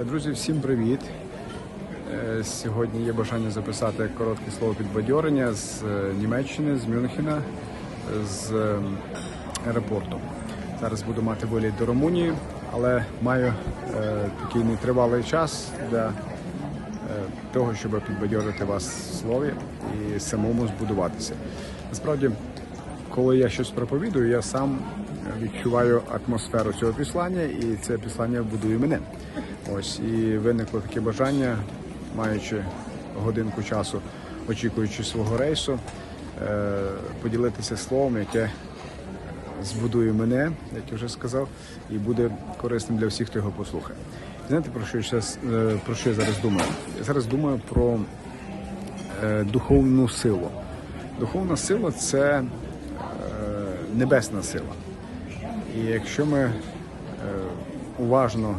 Е, Друзі, всім привіт! Е, Сьогодні є бажання записати коротке слово підбадьорення з е, Німеччини, з Мюнхена, з е, аеропорту. Зараз буду мати виліт до Румунії, але маю е, такий нетривалий час для е, того, щоб підбадьорити вас слові і самому збудуватися. Насправді, коли я щось проповідую, я сам відчуваю атмосферу цього післання, і це післання будує мене. Ось і виникло таке бажання, маючи годинку часу, очікуючи свого рейсу, е, поділитися словом, яке збудує мене, як я вже сказав, і буде корисним для всіх, хто його послухає. Знаєте, про що я зараз, е, про що я зараз думаю? Я зараз думаю про е, духовну силу. Духовна сила це небесна сила. І якщо ми е, уважно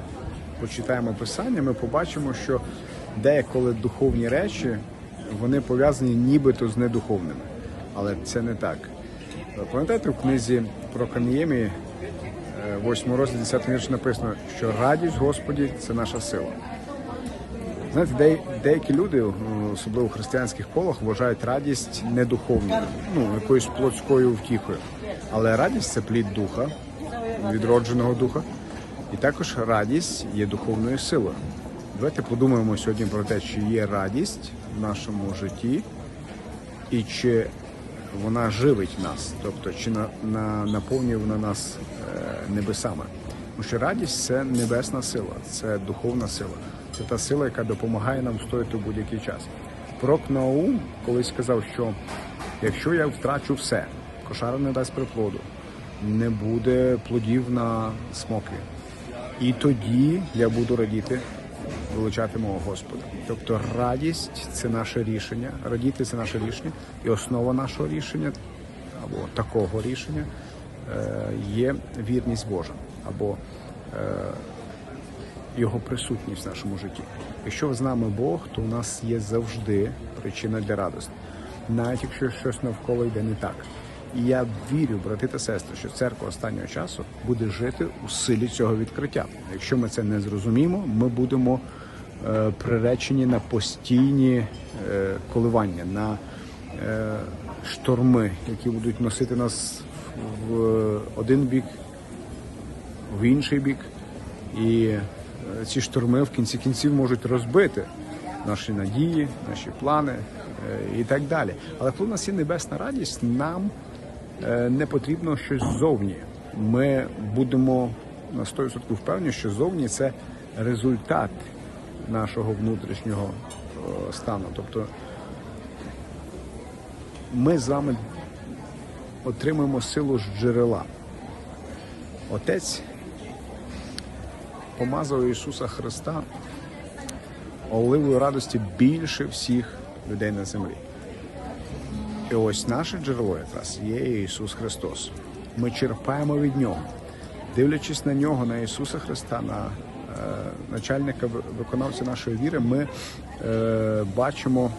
почитаємо писання, ми побачимо, що деяколи духовні речі вони пов'язані нібито з недуховними. Але це не так. Пам'ятаєте, в книзі про Кам'ємі, 8 розділ 10 вірш написано, що радість Господі це наша сила. Знаєте, де, деякі люди, особливо в християнських колах, вважають радість недуховною, ну, якоюсь плотською втіхою. Але радість це плід духа, відродженого духа. І також радість є духовною силою. Давайте подумаємо сьогодні про те, чи є радість в нашому житті і чи вона живить нас, тобто чи на, на, наповнює вона нас е, небесами. Тому що радість це небесна сила, це духовна сила, це та сила, яка допомагає нам стояти у будь-який час. Пророк Наум колись сказав, що якщо я втрачу все, кошара не дасть приплоду, не буде плодів на смокві. І тоді я буду радіти, величати мого Господа. Тобто радість це наше рішення, радіти це наше рішення, і основа нашого рішення або такого рішення е, є вірність Божа або е, його присутність в нашому житті. Якщо з нами Бог, то у нас є завжди причина для радості, навіть якщо щось навколо йде не так. І я вірю, брати та сестри, що церква останнього часу буде жити у силі цього відкриття. Якщо ми це не зрозуміємо, ми будемо е, приречені на постійні е, коливання, на е, шторми, які будуть носити нас в один бік, в інший бік. І е, ці шторми в кінці кінців можуть розбити наші надії, наші плани е, і так далі. Але коли у нас є небесна радість, нам не потрібно щось ззовні. Ми будемо на 100% впевнені, що зовні це результат нашого внутрішнього е, стану. Тобто ми з вами отримуємо силу з джерела. Отець помазав Ісуса Христа оливою радості більше всіх людей на землі. І ось наше джерело якраз є Ісус Христос. Ми черпаємо від Нього. Дивлячись на нього, на Ісуса Христа, на е, начальника виконавця нашої віри, ми е, бачимо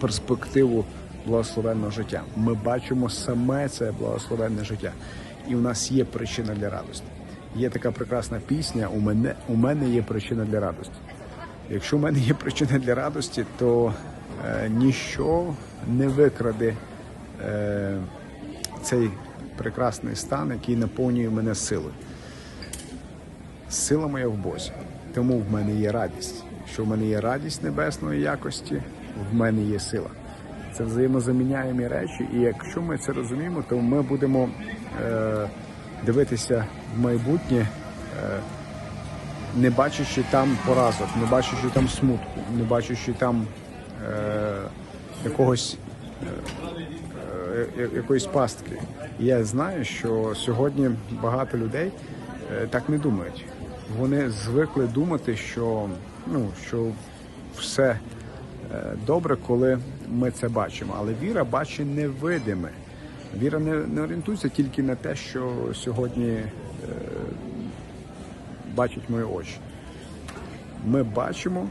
перспективу благословенного життя. Ми бачимо саме це благословенне життя. І в нас є причина для радості. Є така прекрасна пісня. У мене у мене є причина для радості. Якщо в мене є причина для радості, то ніщо не викраде е, цей прекрасний стан, який наповнює мене силою. Сила моя в Бозі, тому в мене є радість. Якщо в мене є радість небесної якості, в мене є сила. Це взаємозаміняємі речі, і якщо ми це розуміємо, то ми будемо е, дивитися в майбутнє, е, не бачачи там поразок, не бачачи там смутку, не бачачи там е, якогось е, е, якоїсь пастки. Я знаю, що сьогодні багато людей е, так не думають. Вони звикли думати, що, ну, що все е, добре, коли ми це бачимо. Але віра бачить невидиме. Віра не, не орієнтується тільки на те, що сьогодні е, бачать мої очі. Ми бачимо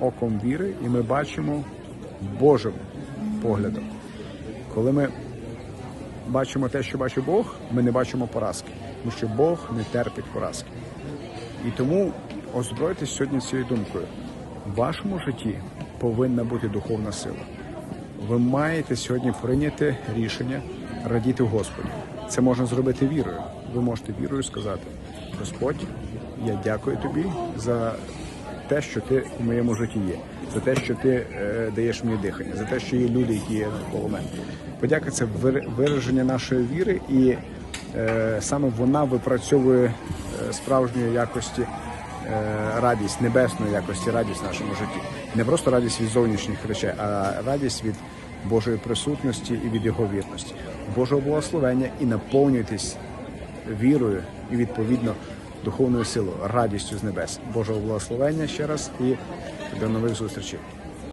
оком віри і ми бачимо Божим поглядом. Коли ми бачимо те, що бачить Бог, ми не бачимо поразки, тому що Бог не терпить поразки. І тому озброїтесь сьогодні цією думкою. В вашому житті повинна бути духовна сила. Ви маєте сьогодні прийняти рішення радіти Господі. Це можна зробити вірою. Ви можете вірою сказати: Господь, я дякую тобі за те, що ти у моєму житті є, за те, що ти е, даєш мені дихання, за те, що є люди, які є навколо мене. Подяка це вир- вираження нашої віри, і е, саме вона випрацьовує е, справжньої якості е, радість, небесної якості, радість в нашому житті. Не просто радість від зовнішніх речей, а радість від Божої присутності і від Його вірності, Божого благословення і наповнюйтесь вірою і відповідно духовною силою, радістю з небес. Божого благословення ще раз і до нових зустрічей.